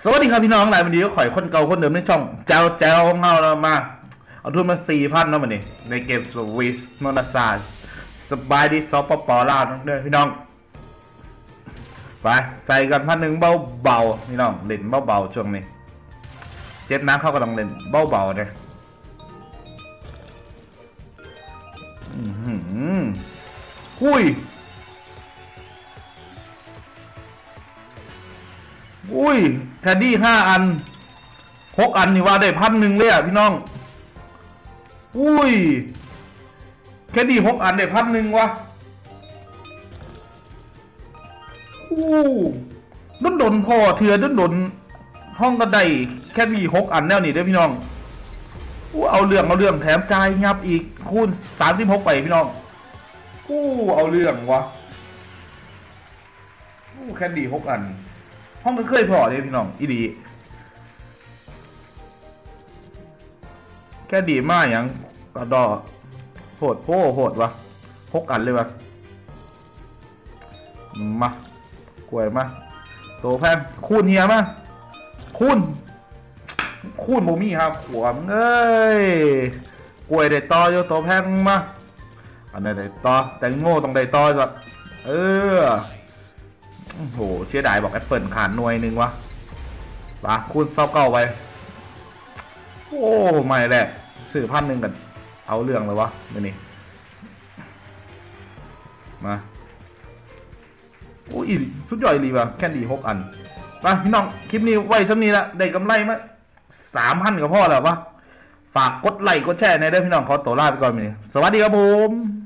สวัสดีครับพี่น้องหลายวันนี้ก็ขอยคนเก่าคนเดิมในช่องแจวแจวของาเรามา เอาทุนมาสี่พันนะมันนี่ในเกมสวิสโนนาซาสบายดีซอฟปอลาวเด้อพี่น้อง ไป ใส่กันพันหนึ่งเบาๆพี่น้องเล่นเบาๆช่วงนี้ เจ็ดน้ำเข้ากำลังเล่นเบาเบาๆเลยอื้อหืออุ้ย อุ้ยแคดดี้ห้าอันหกอันนี่ว่าได้พันหนึ่งเลยอะพี่น้อง อุ้ยแคดดี้หกอันได้พันหนึ่งวะอู้ดนดนพ่อเถื่อดนดนห้องก็ได้แคดดี้หกอันแนวนี่เด้อพี่น้องอู้เอาเรื่องเอาเรื่องแถมจ่ายงับอีกคูณสามสิบหกไปพี่น้องอู้เอาเรื่องวะอู้แคดดี้หกอัน ห้องก็เคยพอเลยพี่น้องอีดีแค่ดีมากอย่างกระดอโหดโพโหดวะพกกันเลยวะมากล้วยมาโตแพงคูณเฮียมาคูณคูณโมมี่ครับขวมเอ้ยกล้วยได้ต่อโยโตแพงมาอันไหนได้ต่อแตงโง่ต้องได้ต่อจ้ะเออ โอ้โหเชื่อดายบอกแอปเปิลขาดหน่วยหนึ่งวะปะคูณเศร้าเก้าไว้โอ้ไม่แหละสื่อพันหนึ่งกัน เอาเรื่องเลยวะนี่นี่มาโอ้ยสุดยอดเลยว่ะแค่ดีหกอันมาพี่น้อง คลิปนี้ไว้ชั้นนี้ละได้กำไรมาสามพันกับพ่อแล้ววะฝากกดไลค์กดแชร์ในเด้อพี่น้องขอตัวลาไปก่อนมื้อนี้สวัสดีครับผม